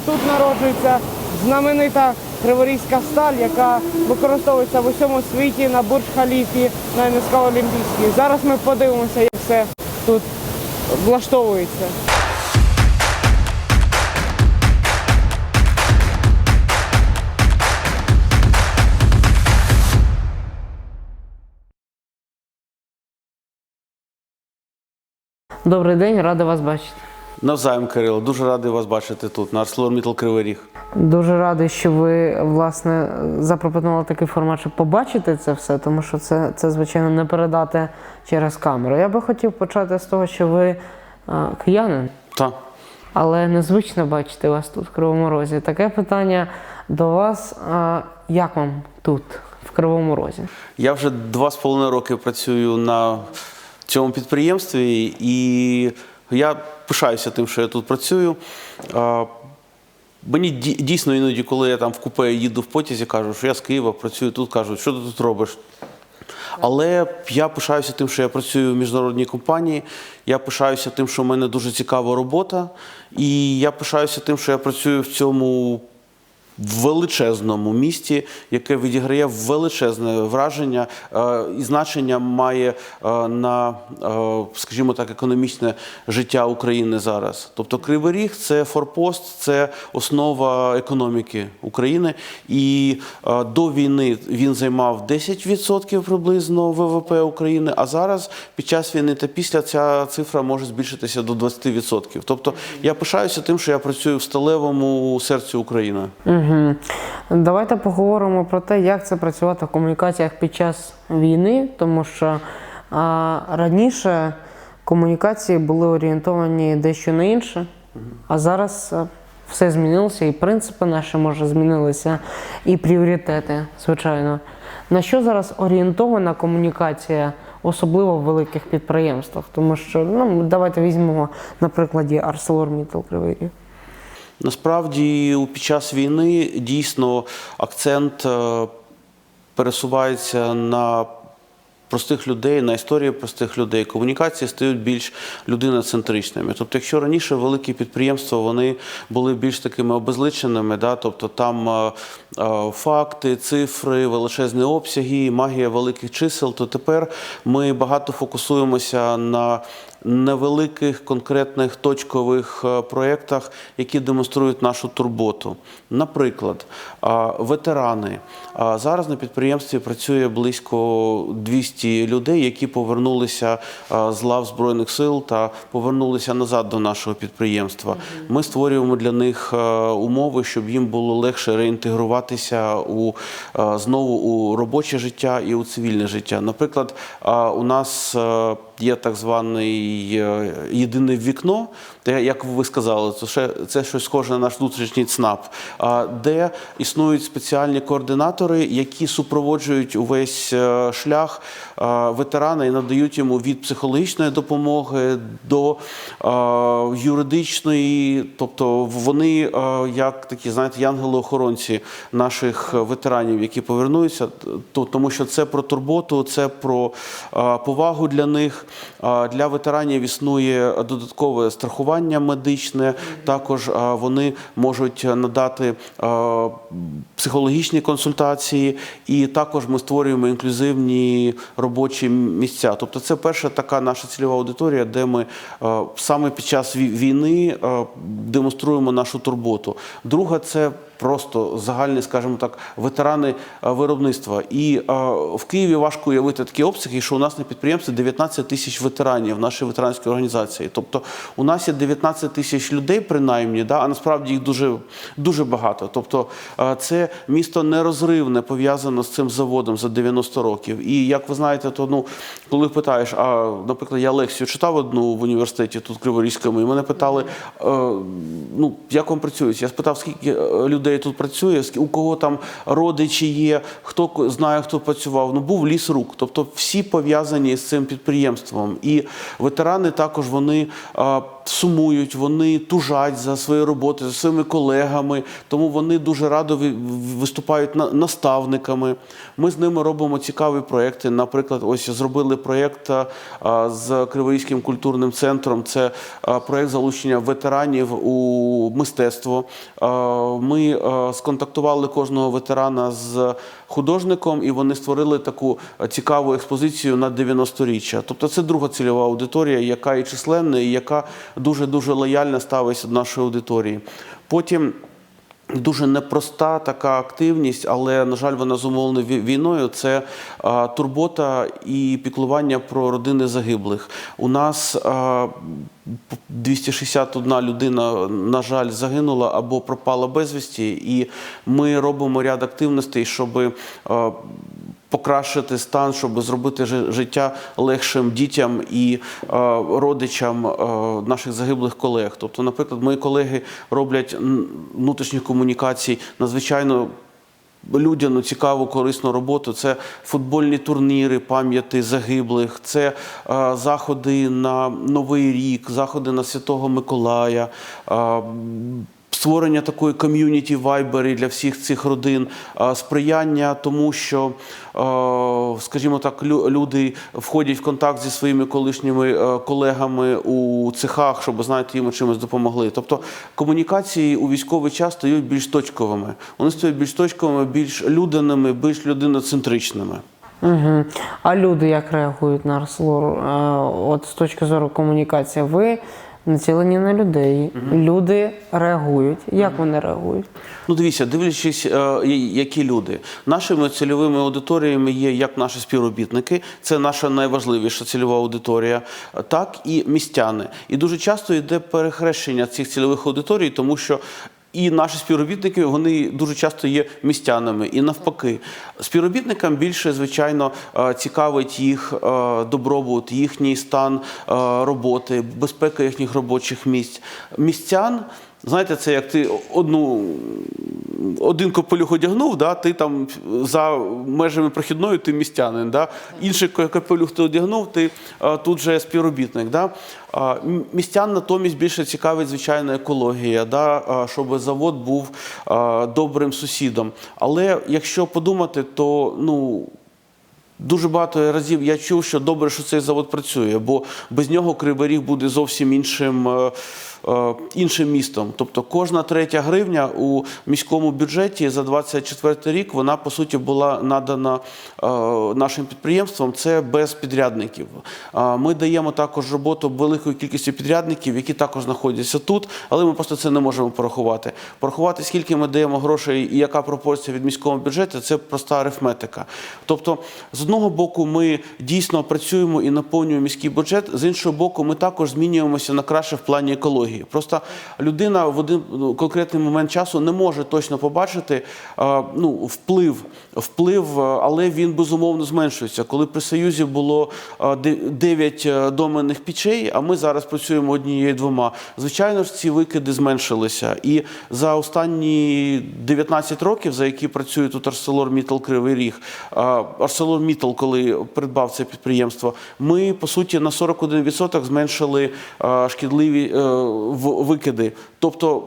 Тут народжується знаменита криворізька сталь, яка використовується в усьому світі на Бурдж-Халіфі, на НСК Олімпійській. Зараз ми подивимося, як все тут влаштовується. Добрий день, радий вас бачити. Навзаєм, Кирило, дуже радий вас бачити тут, на ArcelorMittal Кривий Ріг. Дуже радий, що ви власне запропонували такий формат, щоб побачити це все, тому що це, це звичайно не передати через камеру. Я би хотів почати з того, що ви а, киянин, Та. але незвично бачити вас тут в Кривому Розі. Таке питання до вас: а, як вам тут, в Кривому Розі? Я вже два з половиною роки працюю на цьому підприємстві, і я пишаюся тим, що я тут працюю. Мені дійсно іноді, коли я там в купе їду в потязі, кажу, що я з Києва працюю тут, кажуть, що ти тут робиш. Але я пишаюся тим, що я працюю в міжнародній компанії. Я пишаюся тим, що в мене дуже цікава робота. І я пишаюся тим, що я працюю в цьому величезному місті, яке відіграє величезне враження е, і значення має е, на, е, скажімо так, економічне життя України зараз. Тобто Кривий Ріг це форпост, це основа економіки України. І до війни він займав 10% приблизно ВВП України, а зараз під час війни та після ця цифра може збільшитися до 20%. Тобто я пишаюся тим, що я працюю в сталевому серці України. Угу. Давайте поговоримо про те, як це працювати в комунікаціях під час війни, тому що а, раніше комунікації були орієнтовані дещо на інше, а зараз все змінилося, і принципи наші може змінилися, і пріоритети, звичайно. На що зараз орієнтована комунікація, особливо в великих підприємствах? Тому що ну, давайте візьмемо на прикладі ArcelorMittal Кривий Ріг. Насправді, під час війни дійсно акцент е, пересувається на простих людей, на історії простих людей. Комунікації стають більш людиноцентричними. Тобто, якщо раніше великі підприємства вони були більш такими обезличеними, да, тобто там е, е, факти, цифри, величезні обсяги, магія великих чисел, то тепер ми багато фокусуємося на невеликих конкретних точкових е, проєктах, які демонструють нашу турботу. Наприклад, ветерани. Зараз на підприємстві працює близько 200 людей, які повернулися з лав Збройних сил та повернулися назад до нашого підприємства. Ми створюємо для них е, умови, щоб їм було легше реінтегруватися у е, знову у робоче життя і у цивільне життя. Наприклад, у нас е, є так званий е, єдине вікно, де, як ви сказали, це це щось схоже на наш внутрішній ЦНАП, де існують спеціальні координатори, які супроводжують увесь е, шлях е, ветерана і надають йому від психологічної допомоги до е, юридичної, тобто вони як такі, знаєте, янголи-охоронці наших ветеранів, які повернуються, то тому що це про турботу, це про повагу для них. Для ветеранів існує додаткове страхування медичне. Також вони можуть надати психологічні консультації, і також ми створюємо інклюзивні робочі місця. Тобто, це перша така наша цільова аудиторія, де ми саме під час війни демонструємо нашу турботу. Друга це просто загальні, скажімо так, ветерани е, виробництва. І е, в Києві важко уявити такі обсяги, що у нас на підприємстві 19 тисяч ветеранів нашої ветеранської організації. Тобто у нас є 19 тисяч людей, принаймні, да, а насправді їх дуже, дуже багато. Тобто е, це місто нерозривне пов'язано з цим заводом за 90 років. І як ви знаєте, то ну, коли питаєш, а наприклад, я лекцію читав одну в університеті тут Криворізькому, і мене питали, ну як вам працюють? Я спитав, скільки е, людей тут працює, у кого там родичі є, хто знає, хто працював. Ну був ліс рук. Тобто всі пов'язані з цим підприємством. І ветерани також вони. Сумують, вони тужать за свою роботу, за своїми колегами, тому вони дуже радо виступають на- наставниками. Ми з ними робимо цікаві проекти. Наприклад, ось зробили проєкт з Криворізьким культурним центром. Це проєкт залучення ветеранів у мистецтво. Ми сконтактували кожного ветерана з художником, і вони створили таку цікаву експозицію на 90-річчя. Тобто це друга цільова аудиторія, яка і численна, і яка дуже дуже лояльно ставиться до нашої аудиторії. Потім. Дуже непроста така активність, але на жаль, вона зумовлена війною. Це а, турбота і піклування про родини загиблих. У нас а, п- 261 людина, на жаль, загинула або пропала безвісті, і ми робимо ряд активностей, щоб покращити стан, щоб зробити життя легшим дітям і е, родичам е, наших загиблих колег. Тобто, наприклад, мої колеги роблять внутрішні комунікації надзвичайно. Людяну цікаву корисну роботу. Це футбольні турніри пам'яті загиблих, це е, заходи на Новий рік, заходи на Святого Миколая. е, Створення такої ком'юніті вайбері для всіх цих родин, сприяння тому, що, скажімо так, люди входять в контакт зі своїми колишніми колегами у цехах, щоб знаєте, їм чимось допомогли. Тобто комунікації у військовий час стають більш точковими. Вони стають більш точковими, більш людяними, більш людиноцентричними. Угу. А люди як реагують на Арселор? Е, От з точки зору комунікації, ви націлені на людей. Люди реагують. Як вони реагують? Ну, дивіться, дивлячись, е, які люди. Нашими цільовими аудиторіями є як наші співробітники, це наша найважливіша цільова аудиторія, так і містяни. І дуже часто йде перехрещення цих цільових аудиторій, тому що. І наші співробітники вони дуже часто є містянами, і навпаки, співробітникам більше звичайно е, цікавить їх е, добробут, їхній стан е, роботи, безпека їхніх робочих місць. Містян Знаєте, це як ти одну один капелюх одягнув, да, ти там за межами прохідної ти містянин. Да? Інший ка- капелюх ти одягнув, ти а, тут же співробітник. Да? А, містян натомість більше цікавить, звичайно, екологія, да? а, щоб завод був а, добрим сусідом. Але якщо подумати, то ну. Дуже багато разів я чув, що добре, що цей завод працює, бо без нього Кривий Ріг буде зовсім іншим, е, е, іншим містом. Тобто кожна третя гривня у міському бюджеті за 24 рік вона по суті була надана е, нашим підприємствам. Це без підрядників. Ми даємо також роботу великої кількості підрядників, які також знаходяться тут, але ми просто це не можемо порахувати. Порахувати, скільки ми даємо грошей і яка пропорція від міського бюджету, це проста арифметика. Тобто, з одного боку, ми дійсно працюємо і наповнюємо міський бюджет, з іншого боку, ми також змінюємося на краще в плані екології. Просто людина в один конкретний момент часу не може точно побачити е, ну, вплив, вплив, е, але він безумовно зменшується. Коли при Союзі було 9 доменних пічей, а ми зараз працюємо однією двома. Звичайно ж, ці викиди зменшилися. І за останні 19 років, за які працює тут ArcelorMittal Кривий Ріг, е, ArcelorMittal, коли придбав це підприємство, ми по суті на 41% зменшили е, шкідливі е, викиди. Тобто.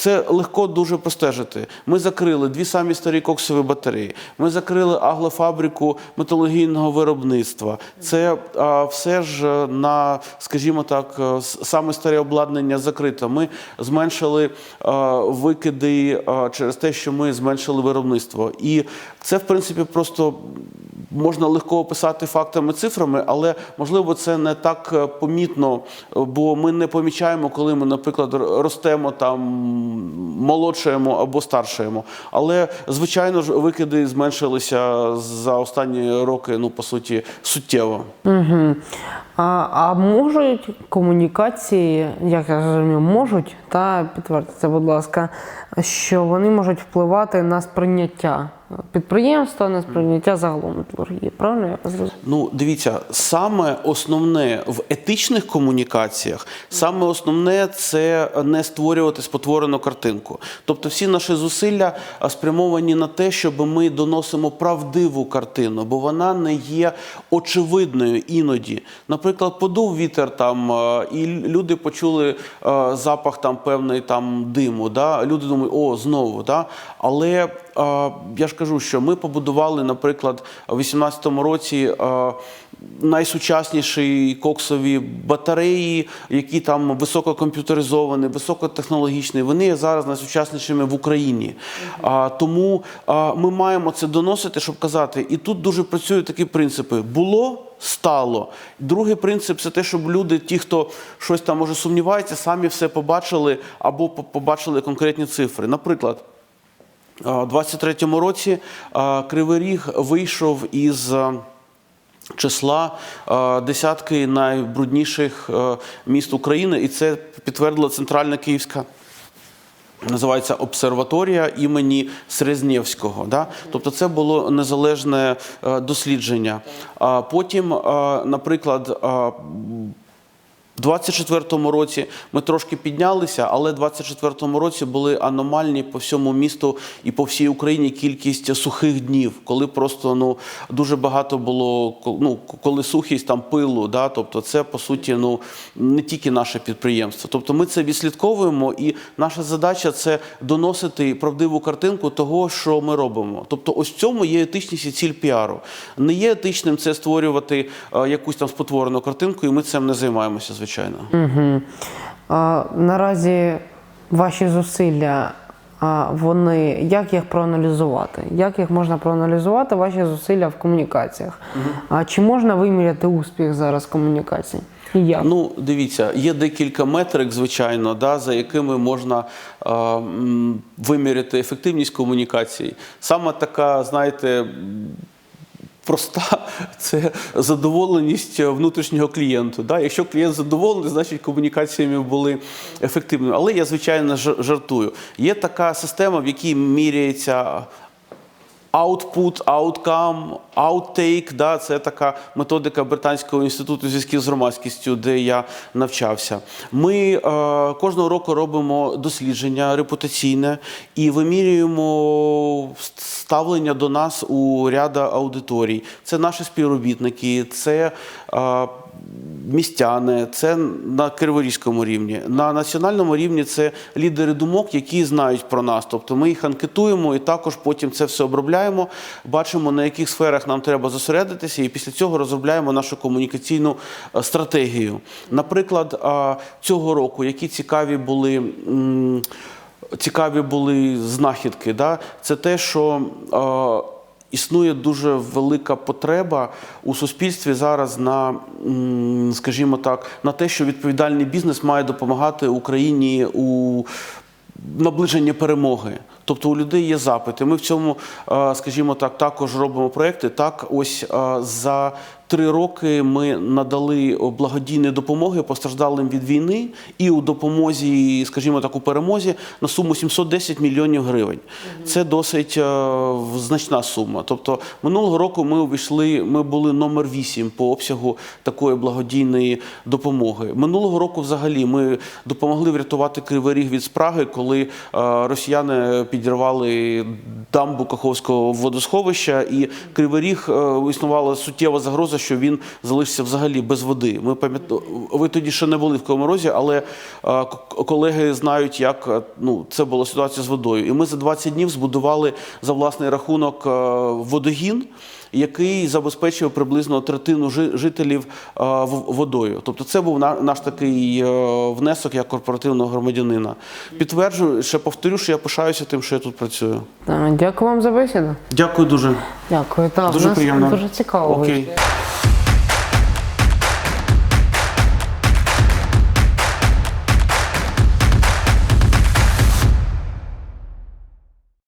Це легко дуже простежити. Ми закрили дві самі старі коксові батареї. Ми закрили аглофабрику металургійного виробництва. Це а, все ж е, на, скажімо так, саме старе обладнання закрито. Ми зменшили е, викиди е, через те, що ми зменшили виробництво. І це, в принципі, просто можна легко описати фактами, цифрами, але можливо це не так е, помітно, е, бо ми не помічаємо, коли ми, наприклад, ростемо там, молодшаємо або старшаємо. Але звичайно ж викиди зменшилися за останні роки, ну по суті, суттєво. Угу. А, а можуть комунікації, як я розумію, можуть, та підтвердьте, будь ласка, що вони можуть впливати на сприйняття підприємства, на сприйняття загалом металургії. Правильно я зрозумів? Ну, дивіться, саме основне в етичних комунікаціях, саме основне це не створювати спотворену картинку. Тобто, всі наші зусилля спрямовані на те, щоб ми доносимо правдиву картину, бо вона не є очевидною іноді. Наприклад, подув вітер там, і люди почули запах там певний там диму. Да? Люди думають, о, знову. Да? Але я ж кажу, що ми побудували, наприклад, у 2018 році найсучасніші коксові батареї, які там висококомп'ютеризовані, високотехнологічні. Вони є зараз найсучаснішими в Україні. Тому ми маємо це доносити, щоб казати. І тут дуже працюють такі принципи: було. Стало. Другий принцип це те, щоб люди, ті, хто щось там може сумнівається, самі все побачили або побачили конкретні цифри. Наприклад, у 23-му році Кривий Ріг вийшов із числа десятки найбрудніших міст України, і це підтвердила Центральна Київська. Називається обсерваторія імені Срезнєвського. Да? Тобто це було незалежне е, дослідження. А потім, е, наприклад, в 24-му році ми трошки піднялися, але в 24-му році були аномальні по всьому місту і по всій Україні кількість сухих днів, коли просто ну дуже багато було ну, коли сухість там пилу. Да? Тобто, це по суті ну не тільки наше підприємство. Тобто, ми це відслідковуємо, і наша задача це доносити правдиву картинку того, що ми робимо. Тобто, ось в цьому є етичність і ціль піару. Не є етичним це створювати е, якусь там спотворену картинку, і ми цим не займаємося, звичайно. Угу. А, наразі ваші зусилля, а, вони як їх проаналізувати? Як їх можна проаналізувати, ваші зусилля в комунікаціях? А чи можна виміряти успіх зараз комунікацій? І як? Ну, дивіться, є декілька метрик, звичайно, да, за якими можна е, виміряти ефективність комунікації. Саме така, знаєте, проста це задоволеність внутрішнього клієнту. Да? Якщо клієнт задоволений, значить комунікаціями були ефективними. Але я, звичайно, жар- жартую. Є така система, в якій міряється Output, outcome, outtake, да, це така методика Британського інституту зв'язків з громадськістю, де я навчався. Ми е, кожного року робимо дослідження репутаційне і вимірюємо ставлення до нас у ряда аудиторій. Це наші співробітники, це е, містяни, це на криворізькому рівні. На національному рівні це лідери думок, які знають про нас. Тобто ми їх анкетуємо і також потім це все обробляємо, бачимо, на яких сферах нам треба зосередитися, і після цього розробляємо нашу комунікаційну е, стратегію. Наприклад, цього року які цікаві були. Цікаві були знахідки. Да? Це те, що існує дуже велика потреба у суспільстві зараз на, скажімо так, на те, що відповідальний бізнес має допомагати Україні у наближенні перемоги. Тобто у людей є запити. Ми в цьому, е, скажімо так, також робимо проекти. Так, ось е, за три роки ми надали благодійні допомоги постраждалим від війни і у допомозі, скажімо так, у перемозі на суму 710 мільйонів гривень. Це досить е, значна сума. Тобто минулого року ми увійшли, ми були номер 8 по обсягу такої благодійної допомоги. Минулого року, взагалі, ми допомогли врятувати Кривий Ріг від спраги, коли е, росіяни підірвали дамбу Каховського водосховища, і Кривий Ріг е, існувала суттєва загроза, що він залишиться взагалі без води. Ми. Ви тоді ще не були в Коморозі, але е, колеги знають, як е, ну, це була ситуація з водою. І ми за 20 днів збудували за власний рахунок е, водогін. Який забезпечив приблизно третину жи- жителів водою. Тобто, це був на- наш такий е, внесок як корпоративного громадянина. Підтверджую, ще повторю, що я пишаюся тим, що я тут працюю. Дякую вам за бесіду. Дякую дуже. Дякую. Так, Дуже приємно. дуже цікаво. Окей.